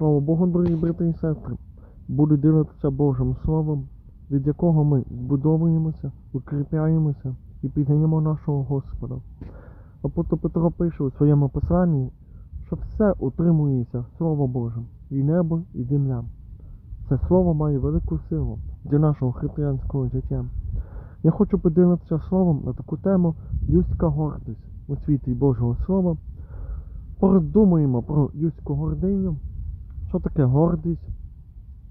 Слава Богу, дорогі брати і сестри, буду ділитися Божим Словом, від якого ми збудовуємося, укріпляємося і пізнаємо нашого Господа. Апостол Петро пише у своєму посланні, що все утримується Слово Божим, і небо, і земля. Це слово має велику силу для нашого християнського життя. Я хочу поділитися словом на таку тему людська гордість у світі Божого Слова. Подумаємо про людську гординю, що таке гордість,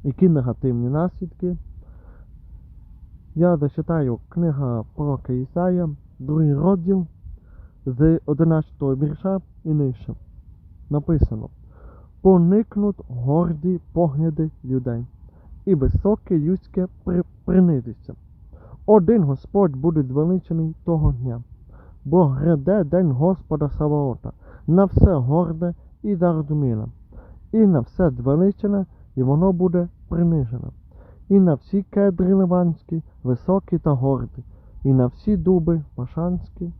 які негативні наслідки. Я зачитаю книга пророка Ісая, другий розділ з 11 вірша і нижче. Написано: Поникнуть горді погляди людей, і високе людське при... принизиться. Один Господь буде звеличений того дня, бо гряде день Господа Саваота, на все горде і зарозуміле, і на все звеличене, і воно буде принижене, і на всі кедри ливанські, високі та горді, і на всі дуби пашанські,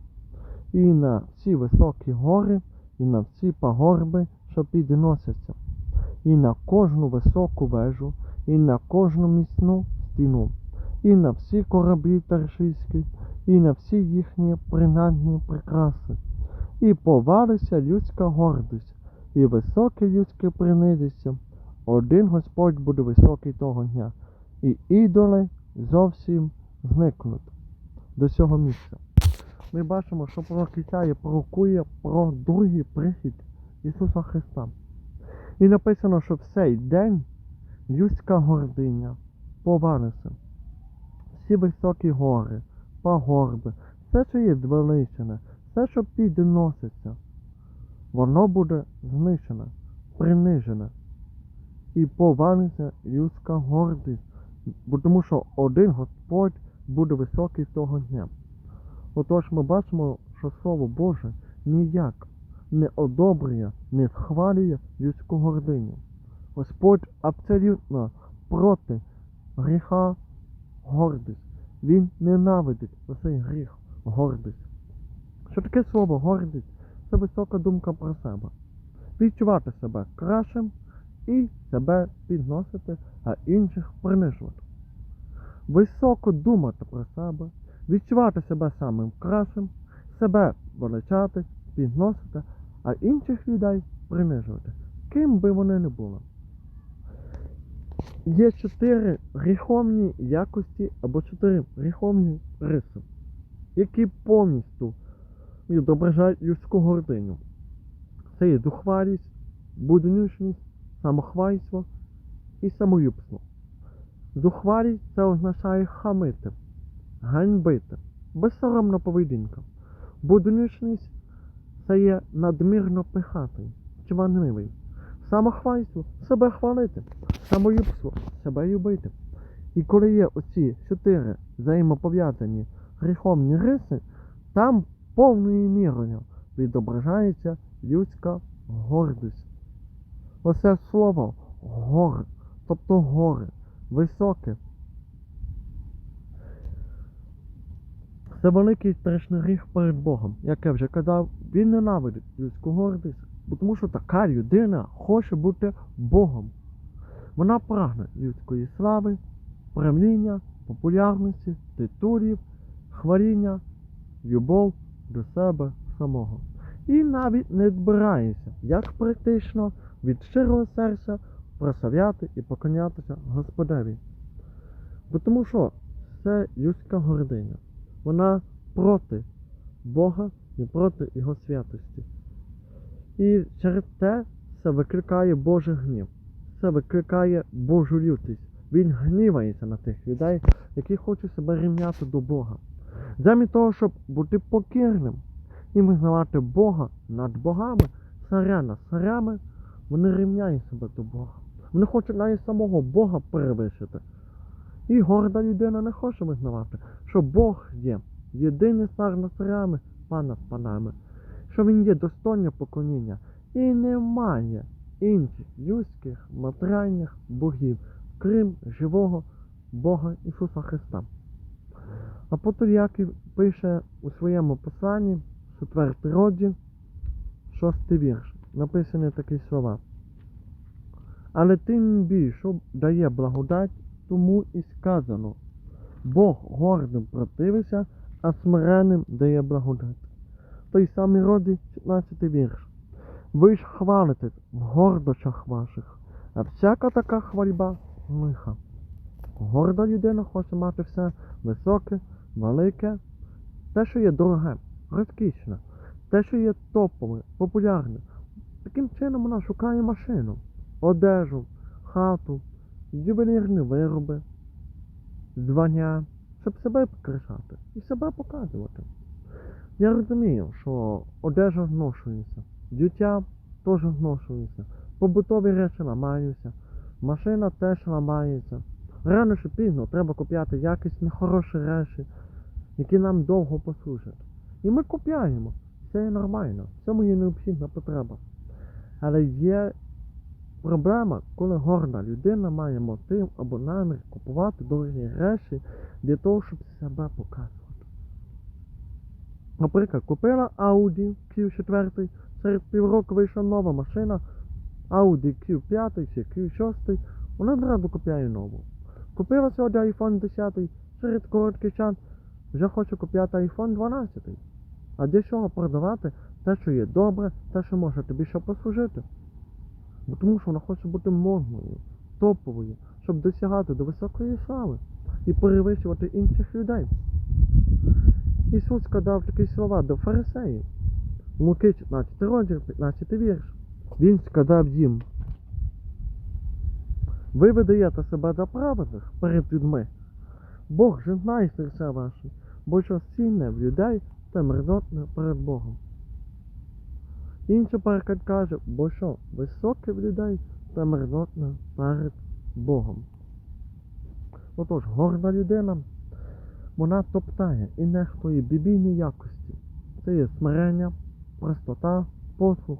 і на всі високі гори, і на всі пагорби, що підносяться, і на кожну високу вежу, і на кожну міцну стіну, і на всі кораблі таршиські, і на всі їхні принадні прикраси. І повалиться людська гордість, і високе людське принизиться. Один Господь буде високий того дня, і ідоли зовсім зникнуть до цього місця. Ми бачимо, що пророк Ісая пророкує про другий прихід Ісуса Христа. І написано, що в цей день людська гординя повалиться. Всі високі гори, пагорби, все, що є звеличене, все, що підноситься, воно буде знищене, принижене. І повалиться людська гордість, тому що один Господь буде високий того дня. Отож ми бачимо, що Слово Боже ніяк не одобрює, не схвалює людську гординю. Господь абсолютно проти гріха гордість. Він ненавидить оцей гріх, гордість. Що таке слово гордість? Це висока думка про себе. Відчувати себе кращим і себе підносити, а інших принижувати. Високо думати про себе, відчувати себе самим кращим, себе величати, підносити, а інших людей принижувати, ким би вони не були. Є чотири гріховні якості або чотири гріховні риси, які повністю відображають людську гординю. Це є зухвалість, буднішність, самохвальство і самолюбство. Зухвалість це означає хамити, ганьбити, безсоромна поведінка. Буднішність це є надмірно пихатий, чванливий. Самохвальство себе хвалити, самолюбство себе любити. І коли є оці чотири взаємопов'язані гріховні риси, там повною мірою відображається людська гордість. Оце слово гор, тобто гори, високе. Це великий страшний гріх перед Богом. Як я вже казав, він ненавидить людську гордість, тому що така людина хоче бути Богом. Вона прагне людської слави, правління, популярності, титулів, хваління, любов до себе самого. І навіть не збирається, як практично від щирого серця прославляти і поклонятися Господеві. Бо тому що це людська гординя. Вона проти Бога і проти Його святості. І через те це викликає Божий гнів. Це викликає Божу лютість. Він гнівається на тих людей, які хочуть себе рівняти до Бога. Замість того, щоб бути покірним і визнавати Бога над богами, царя над царями, вони рівняють себе до Бога. Вони хочуть навіть самого Бога перевищити. І горда людина не хоче визнавати, що Бог є єдиний цар над царями, пан над панами, що він є достойне поклоніння і немає інших людських матеріальних богів, крім живого Бога Ісуса Христа. Апостол Яків пише у своєму посланні, 4 розділ, 6 вірш, написані такі слова. Але тим більше дає благодать, тому і сказано. Бог гордим противиться, а смиренним дає благодать. Той самий роді 15 вірш. Ви ж хвалитесь в гордощах ваших, а всяка така хвальба лиха. Горда людина хоче мати все високе, велике, те, що є дороге, розкішне, те, що є топове, популярне. Таким чином вона шукає машину, одежу, хату, ювелірні вироби, звання, щоб себе прикрашати і себе показувати. Я розумію, що одежа зношується, дитя теж зношується, побутові речі ламаються, машина теж ламається. Рано чи пізно треба купляти якісні хороші речі, які нам довго послужать. І ми купляємо. Це є нормально, в цьому є необхідна потреба. Але є проблема, коли горда людина має мотив або намір купувати дорогі речі для того, щоб себе показувати. Наприклад, купила Audi Q4, серед півроку вийшла нова машина, Audi Q5 чи Q6, вона одразу купляє нову. Купила сьогодні iPhone 10, серед короткий час вже хоче купляти iPhone 12. А чого продавати те, що є добре, те, що може тобі ще послужити? Бо тому що вона хоче бути модною, топовою, щоб досягати до високої слави і перевищувати інших людей. Ісус сказав такі слова до фарисеїв. Луки 15 розділ, 15 вірш. Він сказав їм. Ви видаєте себе за праведних перед людьми. Бог же знає серця ваші, бо що сильне в людей, це мерзотне перед Богом. Інший переклад каже, бо що високе в людей, це мерзотне перед Богом. Отож, горда людина, вона топтає і нехтує бібійні якості. Це є смирення, простота, послух,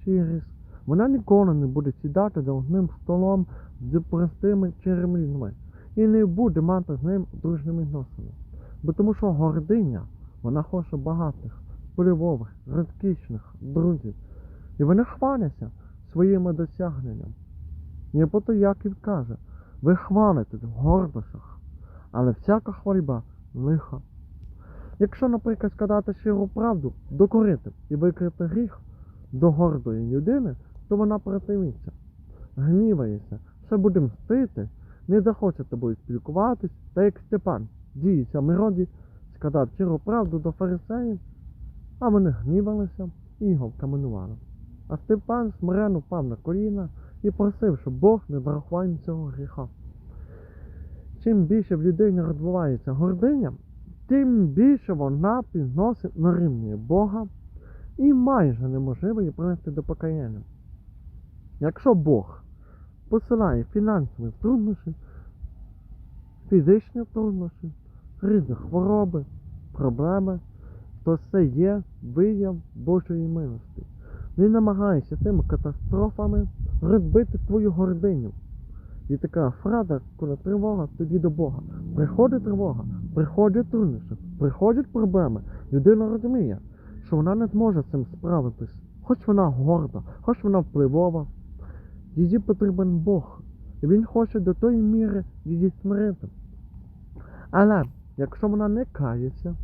щирість. Вона ніколи не буде сідати за одним столом з простими чирими людьми і не буде мати з ним дружні відносини. Бо тому що гординя, вона хоче багатих, впливових, розкішних друзів. І вони хваляться своїми досягненнями. І потім Яків каже, ви хвалитесь в гордощах, але всяка хвальба лиха. Якщо, наприклад, сказати щиру правду, докорити і викрити гріх до гордої людини, то вона противиться, гнівається, все буде мстити, не захоче тобою спілкуватись, та як Степан, діється мироді, сказав щиру правду до фарисеїв, а вони гнівалися і його вкаменували. А Степан смиренно впав на коліна і просив, щоб Бог не зарахував їм цього гріха. Чим більше в людині розвивається гординя, тим більше вона підносить на рівні Бога і майже неможливо її привести до покаяння. Якщо Бог посилає фінансові труднощі, фізичні труднощі, різні хвороби, проблеми, то це є вияв Божої милості. Він намагається цими катастрофами розбити твою гординю. І така фраза, коли тривога, тоді до Бога. Приходить тривога, приходять труднощі, приходять проблеми. Людина розуміє, що вона не зможе з цим справитись. Хоч вона горда, хоч вона впливова. Її потрібен Бог. І він хоче до тої міри її смирити. Але якщо вона не кається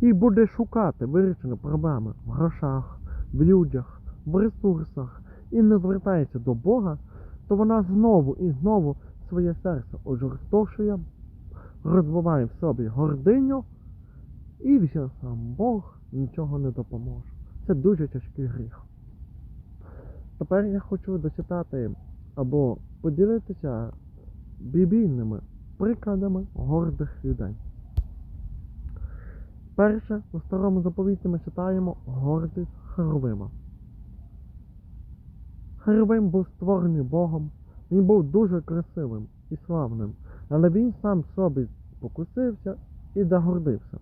і буде шукати вирішення проблеми в грошах, в людях, в ресурсах і не звертається до Бога, то вона знову і знову своє серце ожорстовшує, розвиває в собі гординю, і вже сам Бог нічого не допоможе. Це дуже тяжкий гріх. Тепер я хочу дочитати або поділитися біблійними прикладами гордих людей. Перше, у старому заповіті ми читаємо гордість Херовима. Херовим був створений Богом, він був дуже красивим і славним, але він сам собі покусився і загордився.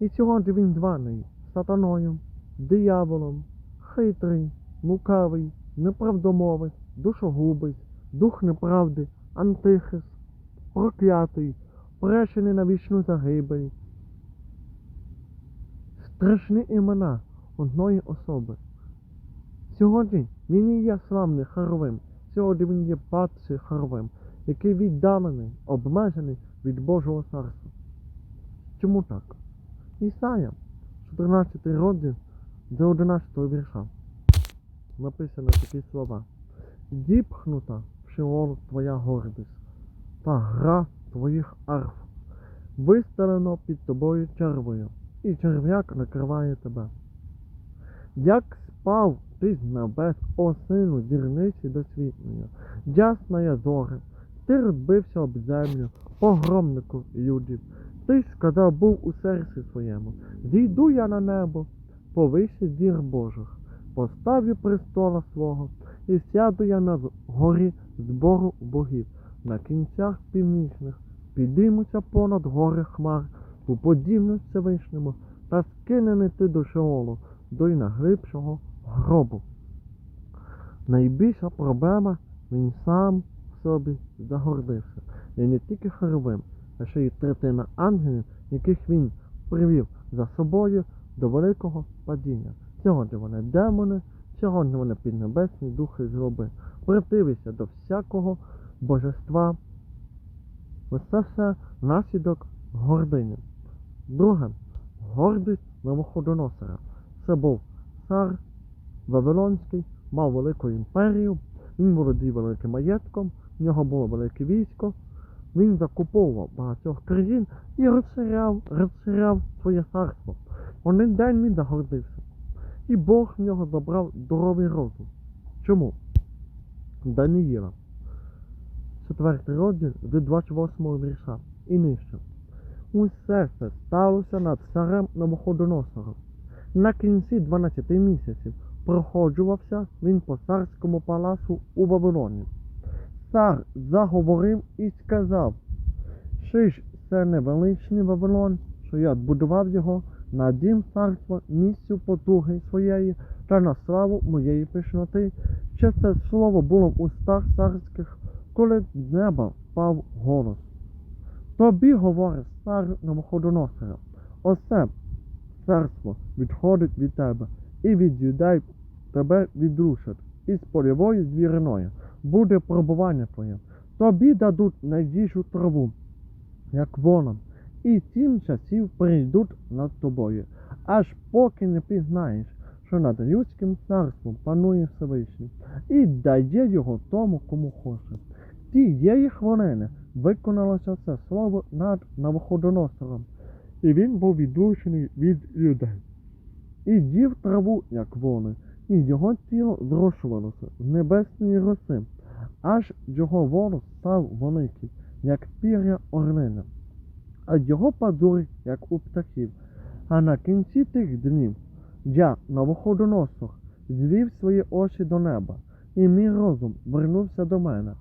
І сьогодні він званий сатаною, дияволом, хитрий, лукавий, неправдомовець, душогубець, дух неправди, антихрист, проклятий, прещений на вічну загибель. Страшні імена одної особи. Сьогодні він і є славний Харовим, Сьогодні він є патці хоровим, який віддалений, обмежений від Божого царства. Чому так? Ісая, 14 розділ до 11 вірша. Написано такі слова. Діпхнута в шеол твоя гордість, та гра твоїх арф. Виставлено під тобою червою, і черв'як накриває тебе. Як спав ти з небес, о сину досвітнення, ясна зоре, ти розбився об землю, погромнику юдів. Ти ж сказав був у серці своєму, зійду я на небо, повище зір Божих, поставлю престола свого, і сяду я на горі збору богів, на кінцях північних, підіймуся понад гори хмар, у подібність Всевишньому, та скинений ти до Шеолу, до й найглибшого гробу. Найбільша проблема він сам в собі загордився. І не тільки хоровим, а ще й третина ангелів, яких він привів за собою до великого падіння. Сьогодні вони демони, сьогодні вони піднебесні духи зроби. Противися до всякого божества. Ось все наслідок гордині. Друге, гордість Навуходоносора. Це був цар Вавилонський, мав велику імперію, він володів великим маєтком, в нього було велике військо, він закуповував багатьох країн і розширяв, розширяв своє царство. Один день він загордився. І Бог в нього забрав здоровий розум. Чому? Даниїла. Четвертий розділ з 28 вірша. І нижче. Усе це сталося над царем Навуходоносором. На кінці 12 місяців проходжувався він по царському палацу у Вавилоні. Цар заговорив і сказав, чи ж це не величний Вавилон, що я збудував його на дім царства місцю потуги своєї та на славу моєї пишноти, чи це слово було в устах царських, коли з неба впав голос. Тобі говорить цар Навуходоносора, оце царство відходить від тебе, і від юдей тебе відрушать, і з польової звіриною буде пробування твоє. Тобі дадуть на траву, як волам, і сім часів прийдуть над тобою, аж поки не пізнаєш, що над людським царством панує Всевишній, і дає його тому, кому хоче. Тієї хвилини виконалося це слово над Навуходоносором, і він був відлучений від людей. І дів траву, як вони, і його тіло зрошувалося з небесної роси, аж його волос став великий, як пір'я орлина, а його падури, як у птахів. А на кінці тих днів я, Навуходоносор, звів свої очі до неба, і мій розум вернувся до мене.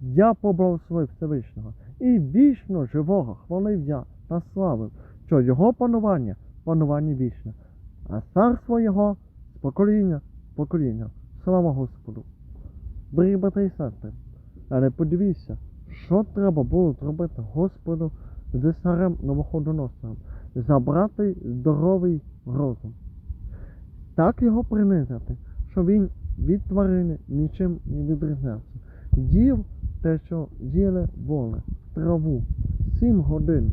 Я поблагословив Всевишнього, і вічно живого хвалив я та славив, що його панування панування вічне, а царство його з покоління в покоління. Слава Господу. Дорогі брати і сестри, але подивіться, що треба було зробити Господу з царем Новоходоносором. Забрати здоровий розум. Так його принизити, що він від тварини нічим не відрізнявся. Їв те, що їли воли, траву, сім годин.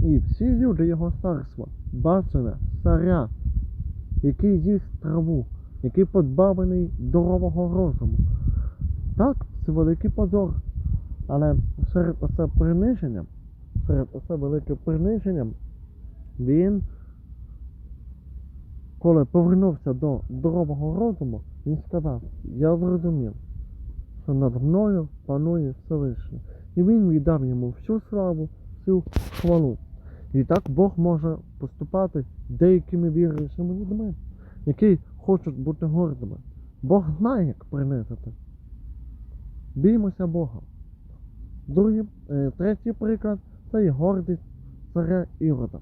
І всі люди його царства бачили царя, який їсть траву, який позбавлений здорового розуму. Так, це великий позор. Але серед оце приниження, серед оце велике приниження, він, коли повернувся до здорового розуму, він сказав, я зрозумів, що над мною панує Всевишній. І він віддав йому всю славу, всю хвалу. І так Бог може поступати деякими віруючими людьми, які хочуть бути гордими. Бог знає, як принизити. Біймося Бога. Другий, е, третій приклад це є гордість царя Ірода.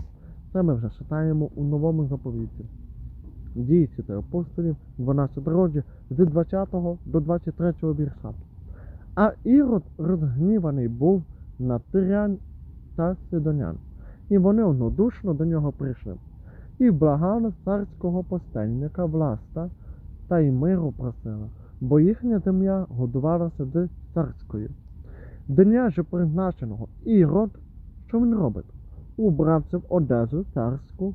Це ми вже читаємо у новому заповіті. Дії чотири апостолів, 12 розділ, з 20 до 23 вірша. А Ірод розгніваний був на тирян та сидонян, і вони однодушно до нього прийшли. І благали царського постельника власта та й миру просили, бо їхня земля годувалася з царською. Дня же призначеного Ірод, що він робить? Убрався в одежу царську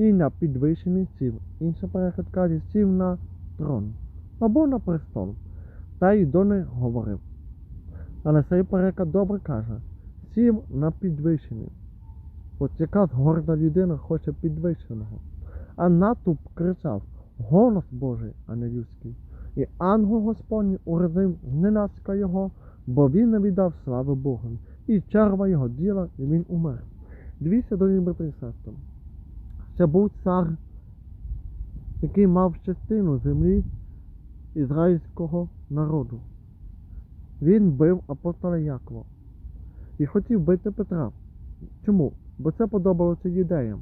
і на підвищений сів. Інша переклад каже, сів на трон або на престол. Та й до них говорив. Але цей переклад добре каже, сів на підвищений. От якраз горда людина хоче підвищеного. А натовп кричав голос Божий, а не людський. І ангел Господній уразив зненацька його, бо він не віддав слави Богу. І черва його діла, і він умер. Дивіться, дорогі брати і. Це був цар, який мав частину землі ізраїльського народу. Він бив апостола Якова і хотів бити Петра. Чому? Бо це подобалося юдеям.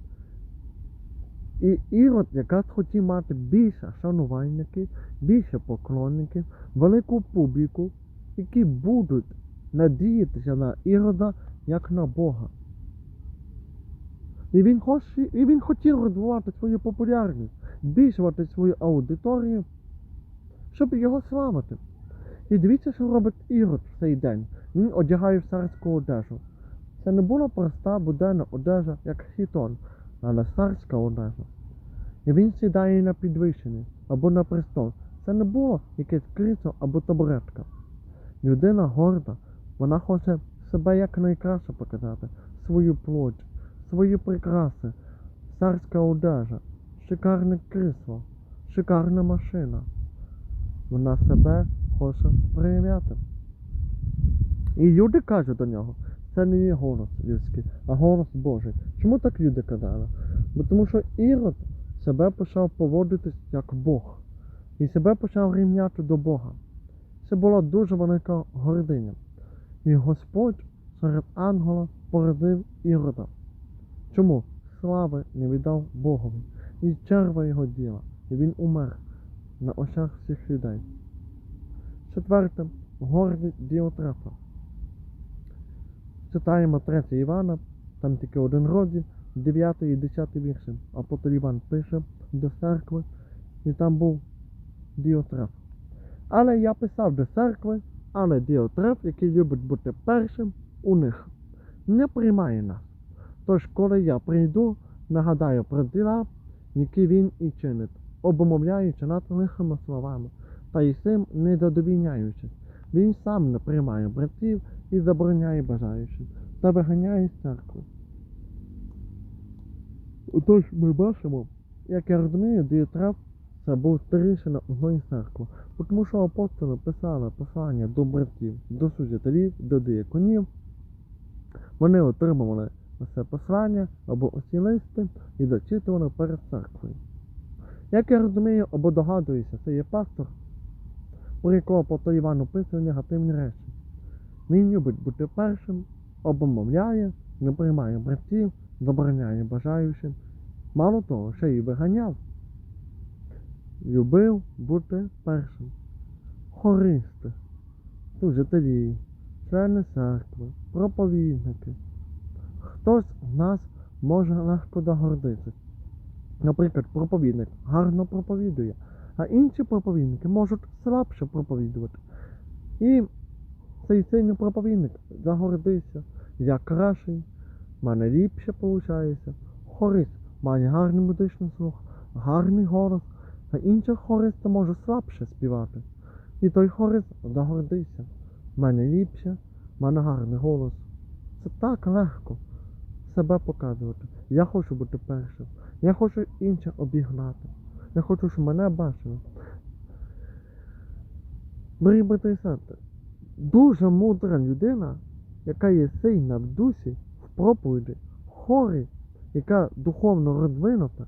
І Ірод якраз хотів мати більше шанувальників, більше поклонників, велику публіку, які будуть надіятися на Ірода як на Бога. І він, хоче, і він хотів розвивати свою популярність, збільшувати свою аудиторію, щоб його славити. І дивіться, що робить Ірод в цей день. Він одягає царську одежу. Це не була проста буденна одежа, як хітон, але царська одежа. І він сідає на підвищений або на престол. Це не було якесь крісло або табуретка. Людина горда, вона хоче себе якнайкраще показати, свою плоть, свої прикраси, царська одежа, шикарне крісло, шикарна машина. Вона себе хоче проявляти. І люди кажуть до нього, це не є голос людський, а голос Божий. Чому так люди казали? Бо тому що Ірод себе почав поводитись як Бог. І себе почав рівняти до Бога. Це була дуже велика гординя. І Господь серед ангела поразив Ірода. Чому? Слави не віддав Богові. І черва його діла. І він умер на очах всіх людей. Четверте, гордість Діотрефа. Читаємо 3 Івана, там тільки один розділ, 9 і 10 вірші. Апостол Іван пише до церкви, і там був Діотреф. Але я писав до церкви, але Діотреф, який любить бути першим у них, не приймає нас. Тож, коли я прийду, нагадаю про діла, які він і чинить, обмовляючи над лихими словами, та й цим не додовільняючись. Він сам не приймає братів і забороняє бажаючих, та виганяє з церкви. Отож ми бачимо, як я розумію, Діотреф це був старішина одної церкви, тому що апостоли писали послання до братів, до служителів, до дияконів. Вони отримували це послання або оці листи і зачитували перед церквою. Як я розумію або догадуюся, це є пастор, про якого апостол Іван описує негативні речі. Він любить бути першим, обмовляє, не приймає братів, забороняє бажаючим. Мало того, ще й виганяв. Любив бути першим. Хористи, служителі, члени церкви, проповідники. Хтось нас може легко догордитися. Наприклад, проповідник гарно проповідує, а інші проповідники можуть слабше проповідувати. І цей сильний проповідник загордився, я кращий, в мене ліпше виходить. Хорист має гарний музичний слух, гарний голос, а інший хорист може слабше співати. І той хорист загордився. В мене ліпше, в мене гарний голос. Це так легко себе показувати. Я хочу бути першим. Я хочу інших обігнати. Я хочу, щоб мене бачили. Дорогі брати і дуже мудра людина, яка є сильна в дусі, в проповіді, в хорі, яка духовно розвинута,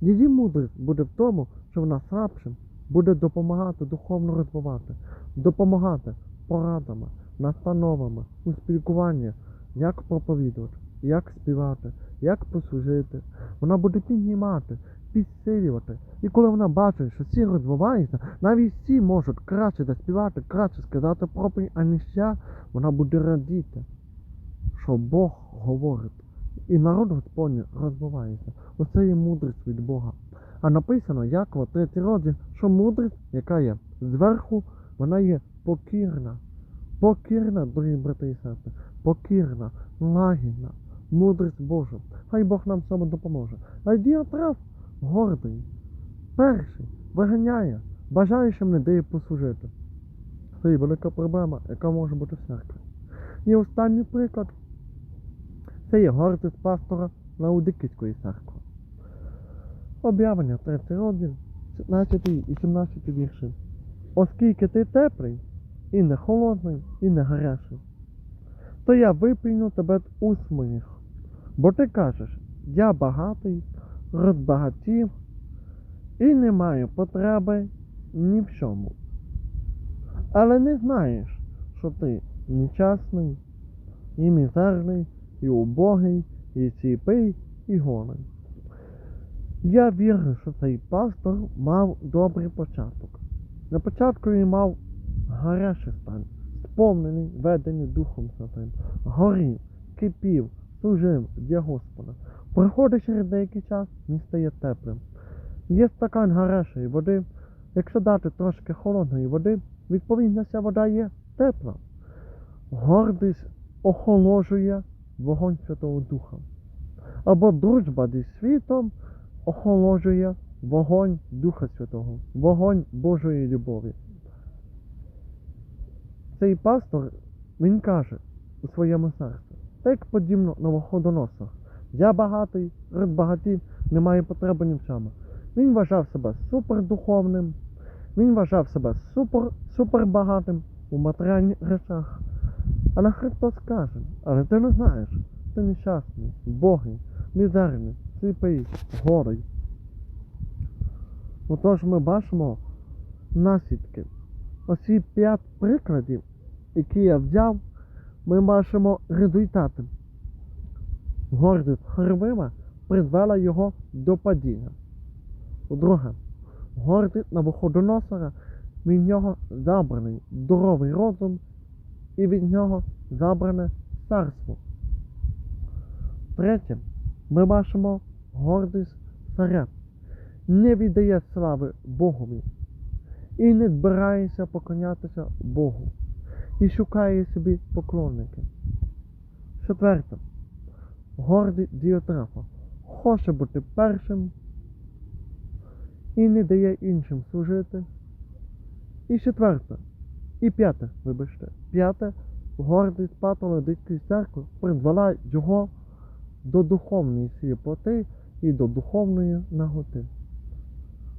її мудрість буде в тому, що вона слабшим буде допомагати духовно розвивати, допомагати порадами, настановами, у спілкуванні, як проповідувати, як співати, як послужити. Вона буде піднімати, підсилювати. І коли вона бачить, що всі розвиваються, навіть всі можуть краще заспівати, краще сказати проповідь, аніж я, вона буде радіти, що Бог говорить. І народ Господній розвивається. Оце є мудрість від Бога. А написано Якова, третій розділ, що мудрість, яка є зверху, вона є покірна. Покірна, дорогі брати і сестри, покірна, лагідна, мудрість Божа. Хай Бог нам цьому допоможе. А діатрав гордий, перший, виганяє, бажаючим не дає послужити. Це є велика проблема, яка може бути в церкві. І останній приклад. Це є гордість пастора Лаудиківської церкви. Об'явлення 3 розділ, 15 і 17 вірші. Оскільки ти теплий, і не холодний, і не гарячий, то я випільну тебе у своїх. Бо ти кажеш, я багатий, розбагатів, і не маю потреби ні в чому. Але не знаєш, що ти нещасний, і мізерний, і убогий, і сліпий, і голий. Я вірю, що цей пастор мав добрий початок. На початку він мав гарячий стан, сповнений, ведений Духом Святим, горів, кипів, служив для Господа. Проходить через деякий час, він стає теплим. Є стакан гарячої води, якщо дати трошки холодної води, відповідно ця вода є тепла. Гордість охолоджує вогонь Святого Духа. Або дружба зі світом охолоджує вогонь Духа Святого, вогонь Божої любові. Цей пастор, він каже у своєму серці, так подібно новоходоносах. Я багатий, розбагатів, не маю потреби ні в чому. Він вважав себе супердуховним, він вважав себе супер, супербагатим у матеріальних речах. Але Христос каже, але ти не знаєш, ти нещасний, богий, мізерний, сліпий, горий. Отож ми бачимо наслідки. Оці п'ять прикладів, які я взяв, ми бачимо результати. Гордість Харвима призвела його до падіння. Друге, гордість Навуходоносора, від нього забраний здоровий розум і від нього забране царство. Третє, ми бачимо гордість царя. Не віддає слави Богові і не збирається поклонятися Богу і шукає собі поклонники. Четверте, гордий діотрафа хоче бути першим і не дає іншим служити. І четверте, і п'яте, вибачте, п'яте, гордість патологічної церкви призвела його до духовної сліпоти і до духовної наготи.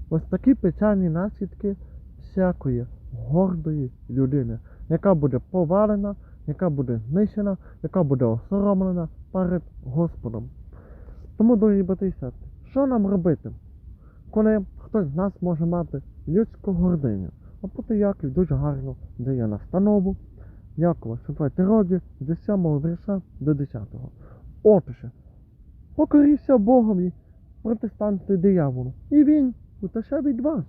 Ось такі печальні наслідки всякої гордої людини, яка буде повалена, яка буде знищена, яка буде осоромлена перед Господом. Тому, дорогі брати і що нам робити, коли хтось з нас може мати людську гординю? А потім Яків дуже гарно дає настанову. Якова, 4 роді, з 10 вірша до 10. Отже, покоріться Богові, протестанти дияволу, і він утеше від вас.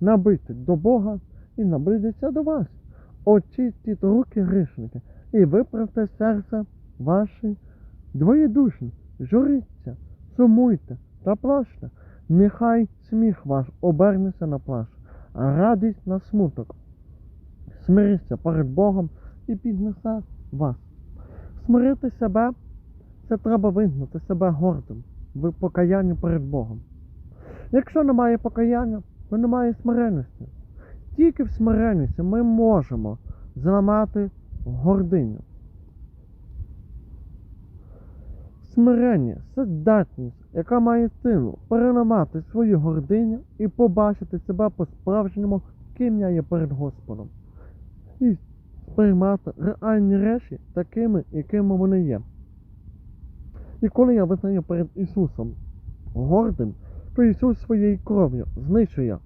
Набити до Бога і наблизиться до вас. Очистіть руки грішники, і виправте серце ваші двоєдушні. Журіться, сумуйте та плачте. Нехай сміх ваш обернеться на плач, а радість на смуток. Смиріться перед Богом і піднесе вас. Смирити себе це треба визнати себе гордим в покаянні перед Богом. Якщо немає покаяння, то немає смиренності. Тільки в смиренності ми можемо зламати гординю. Смирення це здатність, яка має силу переламати свою гординю і побачити себе по-справжньому, ким я є перед Господом. І сприймати реальні речі такими, якими вони є. І коли я визнаю перед Ісусом гордим, то Ісус своєю кров'ю знищує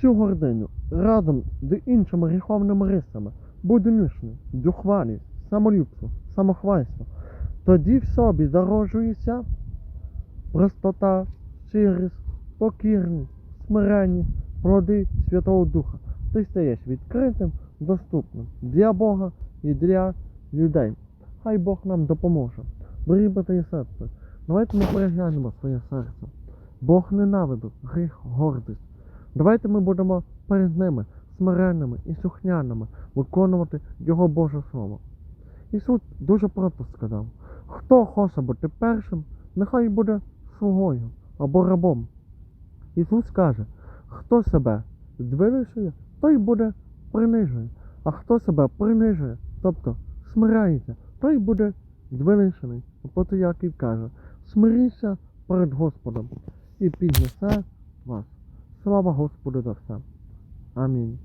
цю гординю разом з іншими гріховними рисами, буденішню, духвалість, самолюбство, самохвальство. Тоді в собі зароджується простота, щирість, покірність, смиренність, плоди Святого Духа. Ти стаєш відкритим, доступним для Бога і для людей. Хай Бог нам допоможе. Дорогі брати і сестри, давайте ми переглянемо своє серце. Бог ненавидить гріх, гордість. Давайте ми будемо перед ними смиренними і слухняними виконувати Його Боже Слово. Ісус дуже просто сказав: хто хоче бути першим, нехай буде слугою або рабом. Ісус каже, хто себе звеличує, той буде принижує, а хто себе принижує, тобто смиряється, той буде звеличений. Апостол Яків каже, смиріться перед Господом і піднесе вас. Слава Господу за все. Амінь.